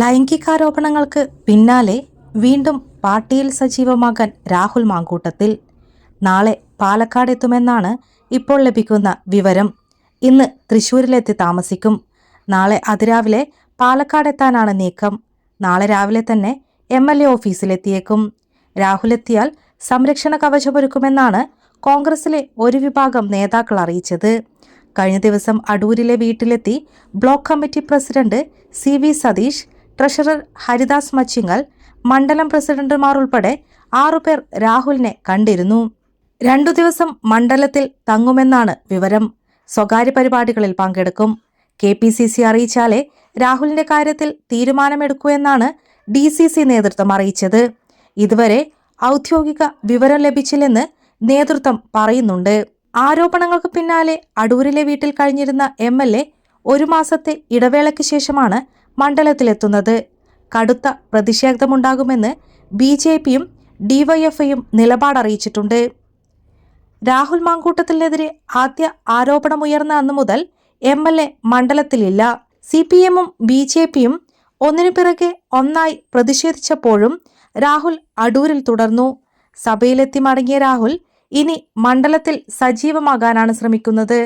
ലൈംഗികാരോപണങ്ങൾക്ക് പിന്നാലെ വീണ്ടും പാർട്ടിയിൽ സജീവമാകാൻ രാഹുൽ മാങ്കൂട്ടത്തിൽ. നാളെ പാലക്കാട് എത്തുമെന്നാണ് ഇപ്പോൾ ലഭിക്കുന്ന വിവരം. ഇന്ന് തൃശൂരിലെത്തി താമസിക്കും. നാളെ അതിരാവിലെ പാലക്കാടെത്താനാണ് നീക്കം. നാളെ രാവിലെ തന്നെ എം എൽ എ ഓഫീസിലെത്തിയേക്കും. രാഹുൽ എത്തിയാൽ സംരക്ഷണ കവചമൊരുക്കുമെന്നാണ് കോൺഗ്രസിലെ ഒരു വിഭാഗം നേതാക്കൾ അറിയിച്ചത്. കഴിഞ്ഞ ദിവസം അടൂരിലെ വീട്ടിലെത്തി block committee president C V Satheesh treasurer Haridas Machingal മണ്ഡലം പ്രസിഡന്റുമാർ ഉൾപ്പെടെ ആറുപേർ രാഹുലിനെ കണ്ടിരുന്നു. രണ്ടു ദിവസം മണ്ഡലത്തിൽ തങ്ങുമെന്നാണ് വിവരം. സ്വകാര്യ പരിപാടികളിൽ പങ്കെടുക്കും. കെ പി സി സി അറിയിച്ചാലേ രാഹുലിന്റെ കാര്യത്തിൽ തീരുമാനമെടുക്കൂ എന്നാണ് ഡി സി സി നേതൃത്വം അറിയിച്ചത്. ഇതുവരെ ഔദ്യോഗിക വിവരം ലഭിച്ചില്ലെന്ന് നേതൃത്വം പറയുന്നുണ്ട്. ആരോപണങ്ങൾക്ക് പിന്നാലെ അടൂരിലെ വീട്ടിൽ കഴിഞ്ഞിരുന്ന എം എൽ എ ഒരു മാസത്തെ ഇടവേളയ്ക്ക് ശേഷമാണ് മണ്ഡലത്തിലെത്തുന്നത്. കടുത്ത പ്രതിഷേധമുണ്ടാകുമെന്ന് ബി ജെ പിയും ഡിവൈഎഫ്ഐയും നിലപാടറിയിച്ചിട്ടുണ്ട്. രാഹുൽ മാങ്കൂട്ടത്തിനെതിരെ ആദ്യ ആരോപണമുയർന്ന അന്നു മുതൽ എം എൽ എ മണ്ഡലത്തിലില്ല. സി പി എമ്മും ബി ജെ പിയും ഒന്നിനു പിറകെ ഒന്നായി പ്രതിഷേധിച്ചപ്പോഴും രാഹുൽ അടൂരിൽ തുടർന്നു. സഭയിലെത്തി മടങ്ങിയ രാഹുൽ ഇനി മണ്ഡലത്തിൽ സജീവമാകാനാണ് ശ്രമിക്കുന്നത്.